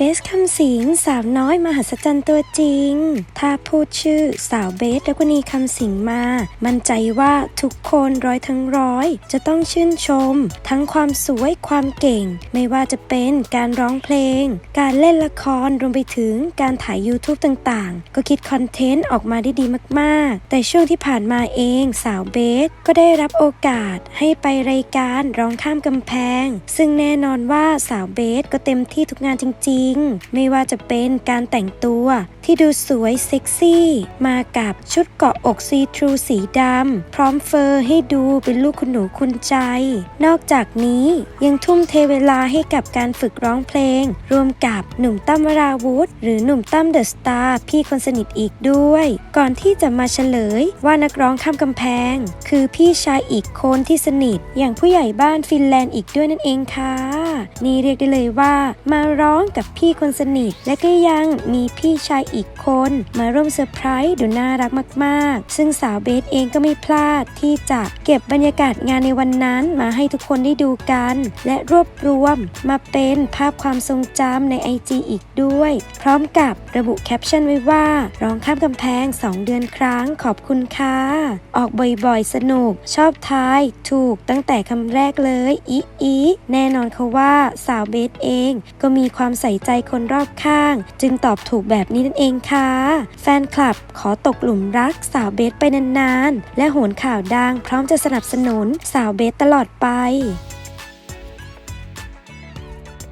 เบสคำสิงสาวน้อยมหัศจรรย์ตัวจริง ถ้าพูดชื่อสาวเบสและกนีคำสิงมา มั่นใจว่าทุกคนร้อยทั้งร้อย จะต้องชื่นชม ทั้งความสวยความเก่ง ไม่ว่าจะเป็นการร้องเพลง การเล่นละครรวมไปถึงการถ่าย YouTube ต่างๆ ก็คิดคอนเทนต์ออกมาได้ดีมากๆ แต่ช่วงที่ผ่านมาเองสาวเบสก็ได้รับโอกาสให้ไปรายการร้องข้ามกำแพง ซึ่งแน่นอนว่าสาวเบสก็เต็มที่ทุกงานจริงๆไม่ว่าจะเป็นการแต่งตัวที่ดูสวยเซ็กซี่ มากับชุดเกาะอกซีทรูสีดำพร้อมเฟอร์ให้ดูเป็นลูกคุณหนูคุณใจ นอกจากนี้ยังทุ่มเทเวลาให้กับการฝึกร้องเพลง รวมกับหนุ่มตั้มวราวุธ หรือหนุ่มตั้มเดอะสตาร์พี่คนสนิทอีกด้วย ก่อนที่จะมาเฉลยว่านักร้องข้ามกำแพง คือพี่ชายอีกคนที่สนิท อย่างผู้ใหญ่บ้านฟินแลนด์อีกด้วยนั่นเองค่ะ นี่เรียกได้เลยว่า มาร้องกับพี่คนสนิท และก็ยังมีพี่ชายอีกคน มาร่วมเซอร์ไพรส์ดูน่ารักมากๆ ซึ่งสาวเบสเองก็ไม่พลาดที่จะเก็บบรรยากาศงานในวันนั้นมาให้ทุกคนได้ดูกัน และรวบรวมมาเป็นภาพความทรงจำใน IG อีกด้วย พร้อมกับระบุแคปชั่นไว้ว่า ร้องข้ามกำแพง 2 เดือนครั้งขอบคุณค่ะ ออกบ่อยๆ สนุก ชอบทาย ถูกตั้งแต่คำแรกเลย อีอีแน่นอนค่ะว่าสาวเบสเอง ก็มีความใส่ใจคนรอบข้าง จึงตอบถูกแบบนี้นั่นเองค่ะ แฟนคลับขอตกหลุมรักสาวเบสไปนานๆ และโหนข่าวดังพร้อมจะสนับสนุนสาวเบสตลอดไป